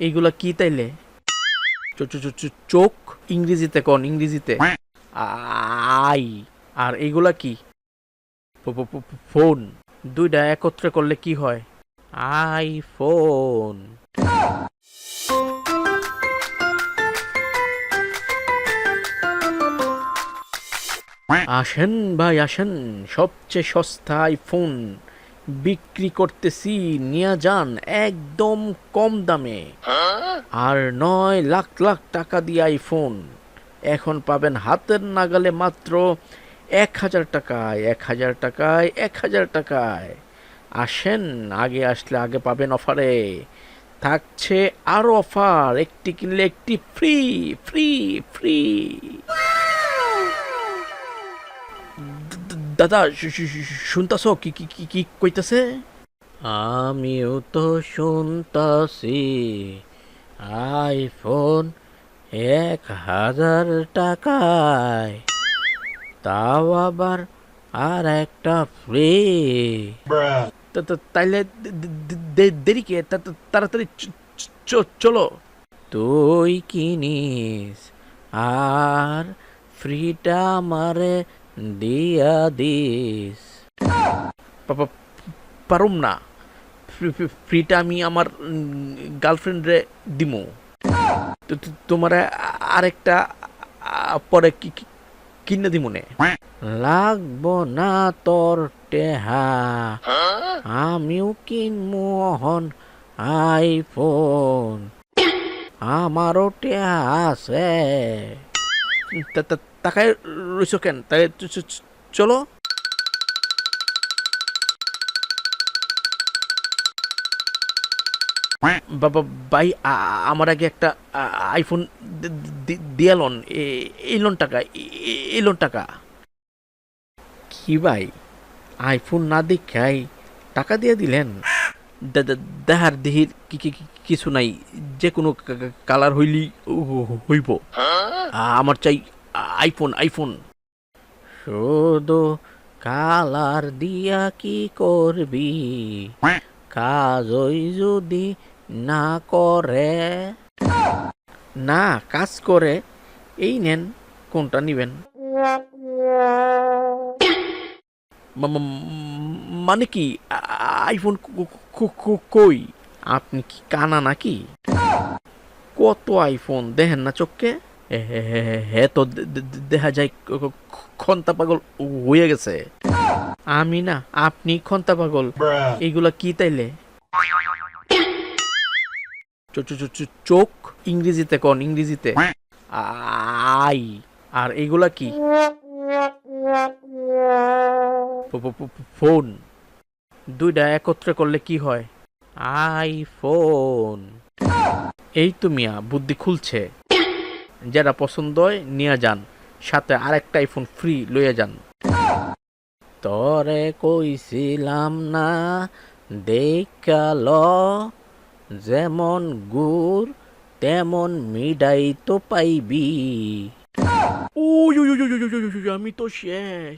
এইগুলা কি তাইলে? চোখ ইংরেজিতে কোন, ইংরেজিতে? আই, আর এইগুলা কি? ফোন। দুইটা একত্রে করলে কি হয়? আইফোন। আসেন ভাই, আসেন। সবচেয়ে সস্তা আইফোন। বিক্রি করতেছি নিয়ে যান একদম কম দামে। আর নয় লাখ লাখ টাকা দিয়ে আইফোন এখন পাবেন হাতের নাগালে মাত্র এক হাজার টাকায় এক হাজার টাকায় এক হাজার টাকায়। আসেন আগে আসলে আগে পাবেন অফারে। থাকছে আরও অফার একটি কিনলে একটি ফ্রি ফ্রি ফ্রি। দাদা শুনতাছ? কি কি কি কি কইতাছে? আমিও তো শুনতাছি। আইফোন এক হাজার টাকায় তাও আবার আর একটা ফ্রি তাইলে দেরি কে? তাড়াতাড়ি চলো। তুই কিনিস আর ফ্রিটা আমারে দিয়া দিস পারুম না ফ্রি- ফ্রি- ফ্রিটা আমি আমার গার্লফ্রেন্ডরে দিমু তো তোমারে আরেকটা পরে কিনে দিমুনে লাগবো না তোর টেহা আমিও কিনবো হন আইফোন আমারও টেহা আছে তাকায় রইছো কেন? তাই চলো। বাবা ভাই আমার আগে একটা আইফোন দিয়া লোন এই লোন টাকা এই লোন টাকা। কি ভাই? আইফোন না দেখাই টাকা দিয়ে দিলেন? দেহার দেহির কিছু নাই। যে কোনো কালার হইলি হইব। আমার চাই আইফোন আইফোন। শুধু কালার দিয়া কি করবি? কাজই যদি না করে। না, কাজ করে। এই নেন, কোনটা নিবেন? মানে কি আইফোন কই? আপনি কি কানা নাকি? কত আইফোন দেখেন না চোখকে। হে- তো দেখা যায় খন্তা পাগল হয়ে গেছে। আমি না আপনি খন্তা পাগল। এইগুলা কি তাইলে? চোখ ইংরেজিতে কন ইংরেজিতে। আই আর এইগুলা কি? ফোন। দুইটা একত্রে করলে কি হয়? আইফোন। এই তো মিয়া, বুদ্ধি খুলছে। যারা পছন্দ হয়, নিয়ে যান। সাথে আরেকটা আইফোন ফ্রি লইয়া যান। তরে কইছিলাম না দেখাল যেমন গুড়, তেমন মিডাই তো পাইবি। おーよよよよよよよやめとしえ。